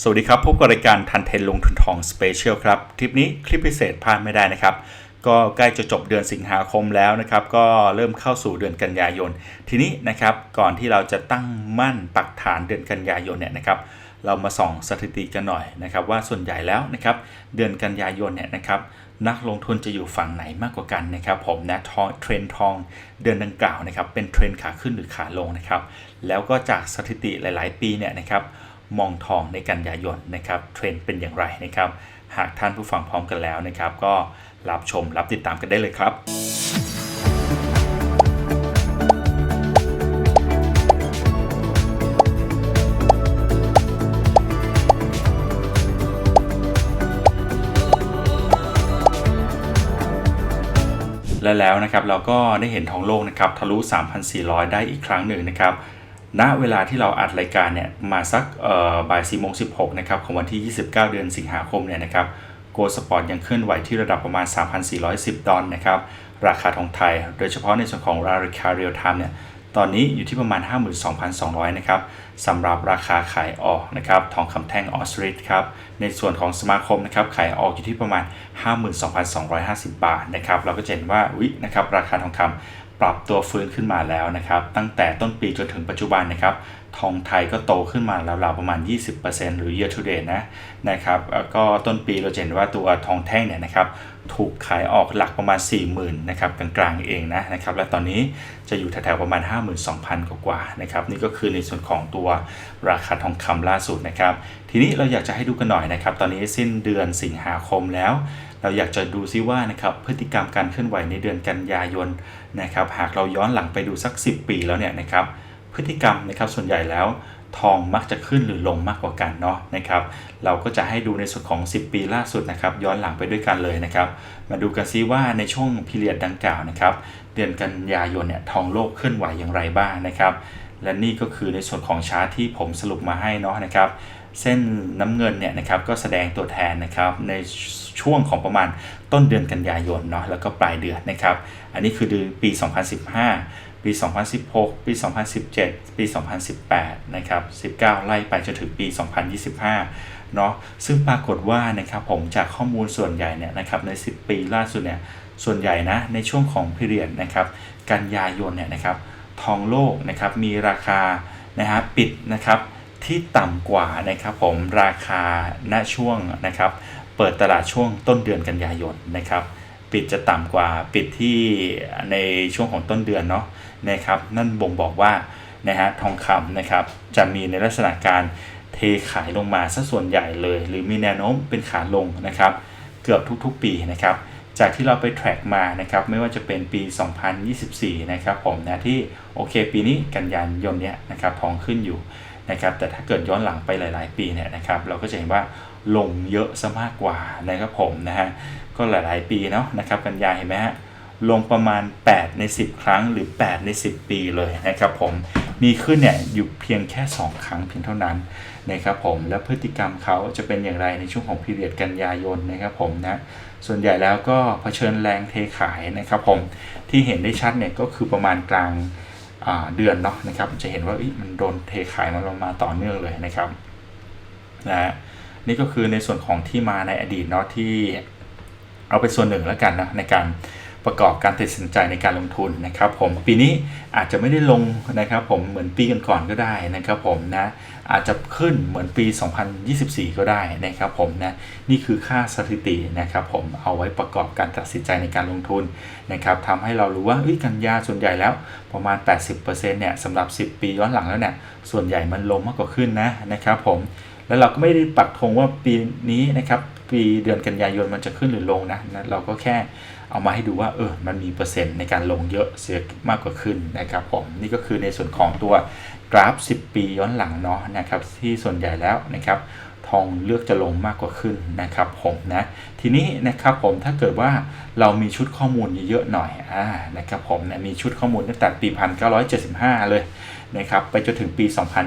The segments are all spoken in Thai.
สวัสดีครับ พบกับรายการทันเทนลงทุนทองสเปเชียลครับทริปนี้คลิปพิเศษพลาดไม่ได้นะครับ ก็ใกล้จะจบเดือนสิงหาคมแล้วนะครับ ก็เริ่มเข้าสู่เดือนกันยายน ทีนี้นะครับก่อนที่เราจะตั้งมั่นปักฐานเดือนกันยายนเนี่ยนะครับ เรามาส่องสถิติกันหน่อยนะครับ ว่าส่วนใหญ่แล้วนะครับ เดือนกันยายนเนี่ยนะครับนักลงทุนจะอยู่ฝั่งไหนมากกว่ากันนะครับ ผมนะทองเทรนทองเดือนดังกล่าวนะครับ เป็นเทรนขาขึ้นหรือขาลงนะครับ แล้วก็จากสถิติหลาย ๆ ปีเนี่ยนะครับ มองทองในกันยายนนะครับเทรนเป็นอย่างไรนะครับ หากท่านผู้ฟังพร้อมกันแล้วนะครับ ก็รับชมรับติดตามกันได้เลยครับ และแล้วนะครับเราก็ได้เห็นทองโลกนะครับทะลุ 3,400 ได้อีกครั้งหนึ่งนะครับ ณเวลาที่เราอัดรายการเนี่ยมาสักบ่าย4โมง16นะครับของวันที่ 29 เดือนสิงหาคมเนี่ยนะครับโกลสปอร์ตยังเคลื่อนไหวที่ระดับประมาณ 3,410 ดอลนะครับราคาทองไทย โดยเฉพาะในส่วนของราคาเรียลไทม์เนี่ยตอนนี้อยู่ที่ประมาณ 52,200 นะครับสำหรับราคาขายออกนะครับทองคำแท่งออสตริทครับในส่วนของสมาคมนะครับขายออกอยู่ที่ประมาณ 52,250 บาทนะครับเราก็จะเห็นว่าวินะครับราคาทองคำ ปรับตัวฟื้นขึ้นมาแล้วนะครับ ตั้งแต่ต้นปีจนถึงปัจจุบันนะครับ ทองไทยก็โตขึ้นมาแล้วราวๆประมาณ 20%หรือ year to date นะนะครับแล้วก็ต้นปีเราเห็นว่าตัวทองแท่งเนี่ยนะครับ ถูกขายออกหลักประมาณ 40,000นะครับกลางๆเองนะนะครับและตอนนี้จะอยู่แถวๆประมาณ 52,000 กว่าๆนะครับนี่ก็คือในส่วนของตัวราคาทองคำล่าสุดนะครับทีนี้เราอยากจะให้ดูกันหน่อยนะครับตอนนี้สิ้นเดือนสิงหาคมแล้ว เราอยากจะดูซิว่านะครับพฤติกรรมการเคลื่อนไหวในเดือนกันยายนนะครับหากเราย้อนหลังไปดูสัก 10 ปีแล้วเนี่ยนะครับพฤติกรรมนะครับส่วนใหญ่แล้ว ทองมักจะขึ้นหรือลงมากกว่ากันเนาะนะครับเราก็จะให้ดูในส่วนของ 10 ปีล่าสุดนะครับย้อนหลังไปด้วยกันเลยนะครับ มาดูกันซิว่าในช่วงพิเรียดดังกล่าวนะครับเดือนกันยายนเนี่ยทองโลกเคลื่อนไหวอย่างไรบ้างนะครับและนี่ก็คือในส่วนของชาร์ตที่ผมสรุปมาให้เนาะนะครับเส้นน้ำเงินเนี่ยนะครับก็แสดงตัวแทนนะครับในช่วงของประมาณต้นเดือนกันยายนเนาะแล้วก็ปลายเดือนนะครับ อันนี้คือเดือนปี 2015 ปี 2016 ปี 2017 ปี 2018 นะครับ 19 ไล่ไปจนถึงปี 2025 เนาะ ซึ่งปรากฏว่านะครับผมจากข้อมูลส่วนใหญ่เนี่ยนะครับใน 10 ปีล่าสุดเนี่ย ส่วนใหญ่นะในช่วงของพิเรียนนะครับ กันยายนเนี่ยนะครับ ทองโลกนะครับมีราคานะฮะปิดนะครับที่ต่ำกว่านะครับผมราคาณช่วงนะครับ เปิดตลาดช่วงต้นเดือนกันยายนนะครับ ปิดจะต่ำกว่าปิดที่ในช่วงของต้นเดือนเนาะนะครับ นั่นบ่งบอกว่านะฮะทองคำนะครับจะมีในลักษณะการเทขายลงมาซะส่วนใหญ่เลย หรือมีแนวโน้มเป็นขาลงนะครับ เกือบทุกๆปีนะครับ จากที่เราไป track มานะครับไม่ว่าจะเป็นปี 2024 นะครับผมนะที่โอเคปีนี้กันยายนเนี้ยนะครับทองขึ้นอยู่ นะครับแต่ถ้าเกิดย้อนหลังไปหลาย ๆ ปีเนี่ยนะครับเราก็จะเห็นว่าลงเยอะซะมากกว่านะครับผมนะฮะก็หลาย ๆ ปีเนาะนะครับกันยาเห็นไหมฮะลงประมาณ 8 ใน 10 ครั้งหรือ 8 ใน 10 ปีเลยนะครับผมมีขึ้นเนี่ยอยู่เพียงแค่ 2 ครั้งเพียงเท่านั้นนะครับผมแล้วพฤติกรรมเขาจะเป็นอย่างไรในช่วงของพีเรียดกันยายนนะครับผมนะส่วนใหญ่แล้วก็เผชิญแรงเทขายนะครับผมที่เห็นได้ชัดเนี่ยก็คือประมาณกลาง เดือนเนาะนะครับจะเห็นว่ามันโดนเทขายมาลงมาต่อเนื่องเลยนะครับนะนี่ก็คือในส่วนของที่มาในอดีตเนาะที่เอาไปส่วนหนึ่งแล้วกันนะในการ ประกอบการตัดสินใจในการลงทุนนะครับผมปีนี้อาจจะไม่ได้ลงนะครับผมเหมือนปีก่อนๆก็ได้นะครับผมนะอาจจะขึ้นเหมือนปี 2024 ก็ได้นะครับผมนะนี่คือค่าสถิตินะครับผมเอาไว้ประกอบการตัดสินใจในการลงทุนนะครับทำให้เรารู้ว่ากันยาส่วนใหญ่แล้วประมาณ 80%เนี่ยสำหรับ 10 ปีย้อนหลังแล้วเนี่ยส่วนใหญ่มันลงมากกว่าขึ้นนะนะครับผม แล้วเราก็ไม่ได้ปักธงว่าปีนี้นะครับปีเดือนกันยายนมันจะขึ้นหรือลงนะนะเราก็แค่เอามาให้ดูว่าเออมันมีเปอร์เซ็นต์ในการลงเยอะเสียมากกว่าขึ้นนะครับผมนี่ก็คือในส่วนของตัวกราฟ 10 ปีย้อนหลังเนาะนะครับที่ส่วนใหญ่แล้วนะครับ ทองเลือกจะลงมากกว่าขึ้นนะครับผมนะทีนี้นะครับผมถ้าเกิดว่าเรามีชุดข้อมูลเยอะๆหน่อยอ่านะครับผมนะมีชุดข้อมูลตั้งแต่ปี 1975 เลยนะครับไปจนถึงปี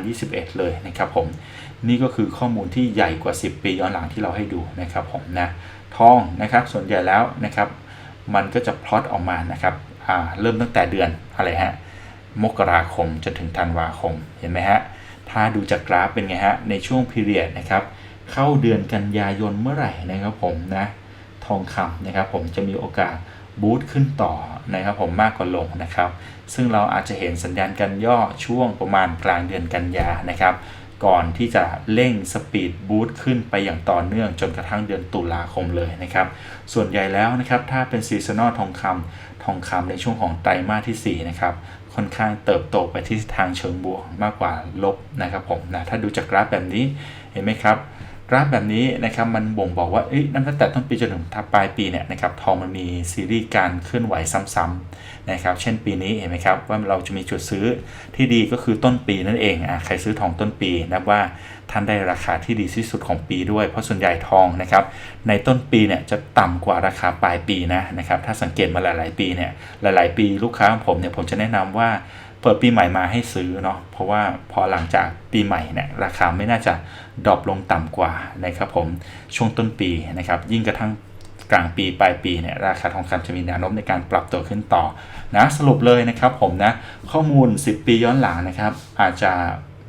2021 เลยนะครับผมนี่ก็คือข้อมูลที่ใหญ่กว่า 10 ปีย้อนหลังที่เราให้ดูนะครับผมนะทองนะครับส่วนใหญ่แล้วนะครับมันก็จะพลอตออกมานะครับเริ่มตั้งแต่เดือนอะไรฮะมกราคมจนถึงธันวาคมเห็นไหมฮะ ถ้าดูจากกราฟเป็นไงฮะ ในช่วงพีเรียดนะครับ เข้าเดือนกันยายนเมื่อไหร่นะครับผมนะ ทองคำนะครับผมจะมีโอกาสบูตขึ้นต่อนะครับผมมากกว่าลงนะครับ ซึ่งเราอาจจะเห็นสัญญาณการย่อช่วงประมาณกลางเดือนกันยานะครับ ก่อนที่จะเร่งสปีดบูตขึ้นไปอย่างต่อเนื่องจนกระทั่งเดือนตุลาคมเลยนะครับ ส่วนใหญ่แล้วนะครับ ถ้าเป็นซีซันอลทองคำทองคำในช่วงของไตรมาสที่ 4 นะครับ ค่อนข้างเติบโตไปที่ทางเชิงบวกมากกว่าลบนะครับผมนะถ้าดูจากกราฟแบบนี้เห็นไหมครับ กราฟแบบนี้นะครับมันบ่งบอกว่าเอ้ยนับตั้งแต่ต้นปีจนถึงปลายปีเนี่ยนะครับทองมันมีซีรีส์การเคลื่อนไหวซ้ำๆนะครับเช่นปีนี้เห็นไหมครับว่าเราจะมีจุดซื้อที่ดีก็คือต้นปีนั่นเองอะใครซื้อทองต้นปีนับว่าท่านได้ราคาที่ดีที่สุดของปีด้วย เพราะส่วนใหญ่ทองนะครับในต้นปีเนี่ยจะต่ำกว่าราคาปลายปีนะนะครับถ้าสังเกตมาหลาย ๆ ปีเนี่ยหลาย ๆ ปีลูกค้าของผมเนี่ยผมจะแนะนำว่า เปิดปีใหม่มาให้ซื้อเนาะเพราะว่าพอหลังจากปีใหม่เนี่ยราคาไม่น่าจะดรอปลงต่ำกว่านะครับผมช่วงต้นปีนะครับยิ่งกระทั่งกลางปีปลายปีเนี่ยราคาทองคำจะมีแนวโน้มในการปรับตัวขึ้นต่อนะสรุปเลยนะครับผมนะข้อมูล 10 ปีย้อนหลังนะครับ อาจจะ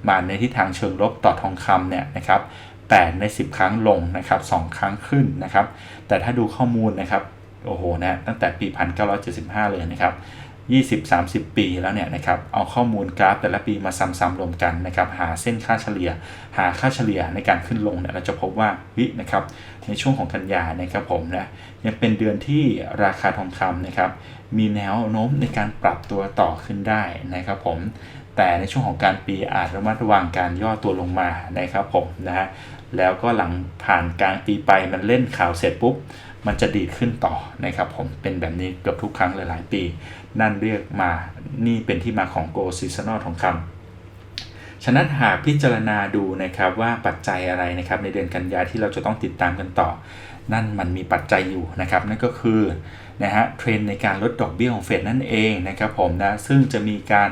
มาในทิศทางเชิงลบต่อทองคำเนี่ยนะครับ8ใน 10 ครั้งลงนะครับ2ครั้งขึ้นนะครับ แต่ถ้าดูข้อมูลนะครับโอ้โหนะตั้งแต่ปี 1975 เลยนะครับ 20-30 ปีแล้วเนี่ยนะครับเอาข้อมูลกราฟแต่ละปีมาซ้ำๆรวมกันนะครับหาเส้นค่าเฉลี่ย หาค่าเฉลี่ยในการขึ้นลงเนี่ยเราจะพบว่าวินะครับในช่วงของกันยานะครับผมนะยังเป็นเดือนที่ราคาทองคำนะครับมีแนวโน้มในการปรับตัวต่อขึ้นได้นะครับผมแต่ในช่วงของการปีอาจระมัดระวังการย่อตัวลงมานะครับผมนะฮะ แล้วก็หลังผ่านกลางปีไปมันเล่นข่าวเสร็จปุ๊บ มันจะดีดขึ้นต่อนะครับผมเป็นแบบนี้เกือบทุกครั้งหลายๆปี นั่นเรียกมานี่เป็นที่มาของ Go Seasonal ทองคำฉะนั้นหากพิจารณาดูนะครับว่าปัจจัยอะไรนะครับในเดือนกันยาที่เราจะต้องติดตามกันต่อ นั่นมันมีปัจจัยอยู่นะครับ นั่นก็คือ นะฮะเทรนในการลดดอกเบี้ยของเฟดนั่นเองนะครับผมนะซึ่งจะมีการ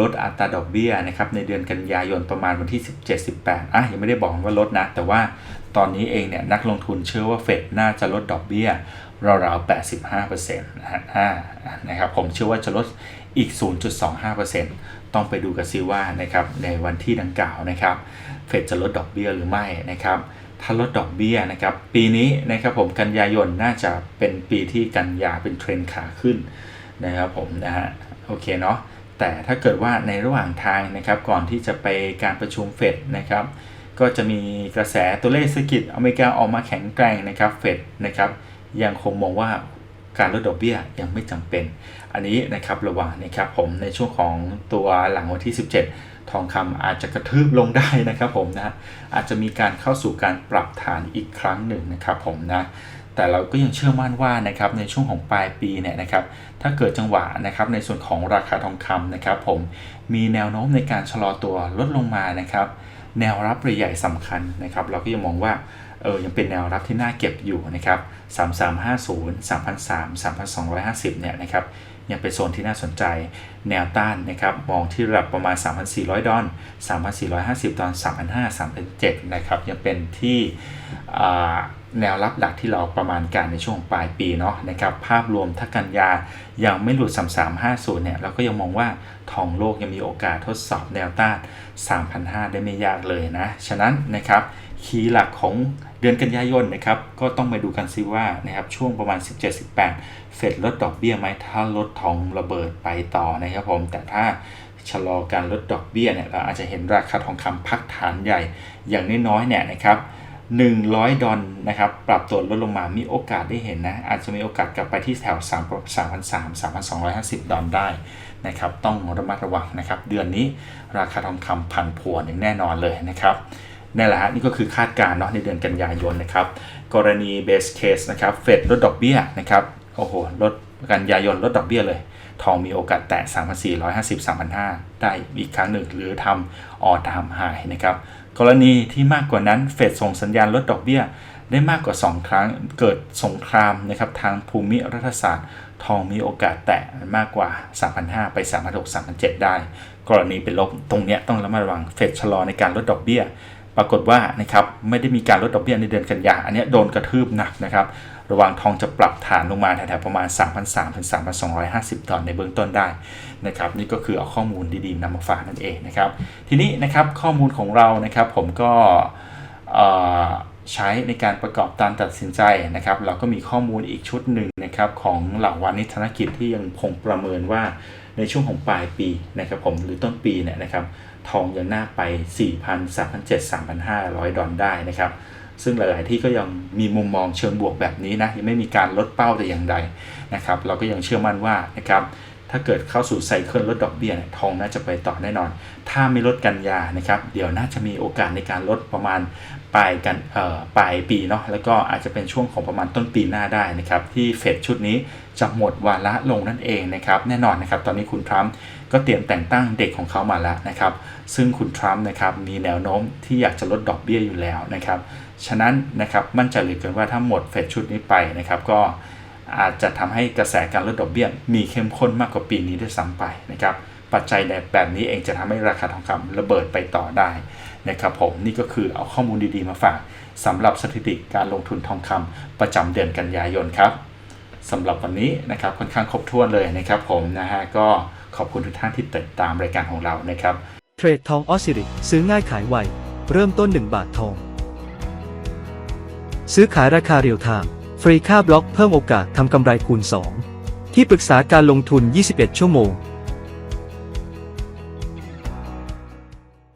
ลดอัตราดอกเบี้ยนะครับในเดือนกันยายนประมาณวันที่ 17-18อะยังไม่ได้บอกว่าลดนะ แต่ว่าตอนนี้เองเนี่ยนักลงทุนเชื่อว่าเฟดน่าจะลดดอกเบี้ยราวๆ85%นะฮะนะครับผมเชื่อว่าจะลดอีก 0.25%ต้องไปดูกันซิว่านะครับในวันที่ดังกล่าวนะครับเฟดจะลดดอกเบี้ยหรือไม่นะครับ ถ้าลดดอกเบี้ยนะครับ ปีนี้นะครับผมกันยายนน่าจะเป็นปีที่กันยาเป็นเทรนขาขึ้นนะครับผมนะฮะโอเคเนาะแต่ถ้าเกิดว่าในระหว่างทางนะครับก่อนที่จะไปการประชุมเฟดนะครับ ก็จะมีกระแสตัวเลขเศรษฐกิจอเมริกาออกมาแข็งแกร่งนะครับเฟดนะครับยังคงมองว่า การลดดอกเบี้ยยังไม่จำเป็น อันนี้นะครับระวังนะครับผมในช่วงของตัวหลังวันที่ 17 ทองคำอาจจะกระทืบลงได้นะครับผมนะอาจจะมีการเข้าสู่การปรับฐานอีกครั้งหนึ่งนะครับผมนะแต่เราก็ยังเชื่อมั่นว่านะครับในช่วงของปลายปีเนี่ยนะครับถ้าเกิดจังหวะนะครับในส่วนของราคาทองคำนะครับผมมีแนวโน้มในการชะลอตัวลดลงมานะครับ แนวรับใหญ่สำคัญนะครับ เราก็ยังมองว่าเออยังเป็นแนวรับที่น่าเก็บอยู่นะครับ 3350 3,300 3,250 เนี่ยนะครับ ยังเป็นโซนที่น่าสนใจ แนวต้านนะครับ มองที่ระดับประมาณ 3,400 ดอล3,450 ดอล3,500 3,700 นะครับ ยังเป็นที่แนวรับหลักที่เราประมาณการในช่วงปลายปีเนาะนะครับภาพรวมถ้ากันยายังไม่หลุด 3350 เนี่ย เราก็ยังมองว่าทองโลกยังมีโอกาสทดสอบแนวต้าน 3,500 ได้ไม่ยากเลยนะ ฉะนั้นนะครับคีย์หลักของเดือนกันยายนนะครับก็ต้องมาดูกันซิว่านะครับช่วงประมาณ 17-18 เฟดลดดอกเบี้ยไหมถ้าลดทองระเบิดไปต่อนะครับผมแต่ถ้าชะลอการลดดอกเบี้ยเนี่ยเราอาจจะเห็นราคาทองคำพักฐานใหญ่อย่างน้อยๆเนี่ยนะครับ 100 ดอลนะครับ ปรับตัวลดลงมา มีโอกาสได้เห็นนะ อาจจะมีโอกาสกลับไปที่แถว 3 3 3 3,250 ดอลได้นะครับ ต้องระมัดระวังนะครับ เดือนนี้ราคาทองคำพันผวนอย่างแน่นอนเลยนะครับนี่แหละฮะนี่ก็คือคาดการณ์เนาะในเดือนกันยายนนะครับ กรณีเบสเคสนะครับ เฟดลดดอกเบี้ยนะครับ โอ้โห ลดกันยายนลดดอกเบี้ยเลย ทองมีโอกาสแตะ 3,450 3,500 ได้อีกครั้งหนึ่ง หรือทำออทามไฮนะครับ กรณีที่มากกว่านั้นเฟดส่งสัญญาณลดดอกเบี้ย ได้มากกว่า 2 ครั้งเกิดสงครามนะครับทางภูมิรัฐศาสตร์ ทองมีโอกาสแตะมากกว่า 3,500 ไป 3,600 3,700 ได้ กรณีเป็นลบตรงนี้ต้องระมัดระวังเฟดชะลอในการลดดอกเบี้ย ปรากฏว่านะครับไม่ได้มีการลดดอกเบี้ยในเดือนกันยาอันนี้โดนกระทืบหนักนะครับระว่างทองจะปรับฐานลงมาแถวๆประมาณ 3,300ถึง3,250ดอลในเบื้องต้นได้นะครับนี่ก็คือเอาข้อมูลดีๆนำมาฝากนั่นเองนะครับทีนี้นะครับข้อมูลของเรานะครับผมก็ใช้ในการประกอบการตัดสินใจนะครับ เราก็มีข้อมูลอีกชุดหนึ่งนะครับของเหล่าวานิธนกิจที่ยังคงประเมินว่าในช่วงของปลายปีนะครับผมหรือต้นปีเนี่ยนะครับ ทองยังน่าไป 4,000 3,700 3,500 ดอลได้นะครับ ซึ่งหลาย ๆ ที่ก็ยังมีมุมมองเชิงบวกแบบนี้นะ ยังไม่มีการลดเป้าแต่อย่างใดนะครับ เราก็ยังเชื่อมั่นว่านะครับ ถ้าเกิดเข้าสู่ไซเคิลลดดอกเบี้ยเนี่ยทองน่าจะไปต่อแน่นอน ถ้าไม่ลดกันยานะครับ เดี๋ยวน่าจะมีโอกาสในการลดประมาณปลายกันเอ่อปลายปีเนาะ แล้วก็อาจจะเป็นช่วงของประมาณต้นปีหน้าได้นะครับ ที่เฟดชุดนี้ จะหมดวาระลงนั่นเองนะครับแน่นอนนะครับตอนนี้คุณทรัมป์ก็เตรียมแต่งตั้งเด็กของเขามาแล้วนะครับซึ่งคุณทรัมป์นะครับมีแนวโน้มที่อยากจะลดดอกเบี้ยอยู่แล้วนะครับฉะนั้นนะครับมั่นใจเหลือเกินว่าถ้าหมดเฟดชุดนี้ไปนะครับก็อาจจะทำให้กระแสการลดดอกเบี้ยมีเข้มข้นมากกว่าปีนี้ด้วยซ้ำไปนะครับปัจจัยแบบนี้เองจะทำให้ราคาทองคำระเบิดไปต่อได้นะครับผมนี่ก็คือเอาข้อมูลดีๆมาฝากสำหรับสถิติการลงทุนทองคำประจำเดือนกันยายนครับ สำหรับวันนี้นะครับค่อนข้างครบถ้วนเลยนะครับผมนะฮะก็ขอบคุณทุกท่านที่ติดตามรายการของเรานะครับเทรดทองออสซิริซื้อง่ายขายไว เริ่มต้น 1 บาททอง ซื้อขายราคาเรียลไทม์ฟรีค่าบล็อกเพิ่มโอกาสทำกำไรคูณ 2 ที่ปรึกษาการลงทุน 21 ชั่วโมง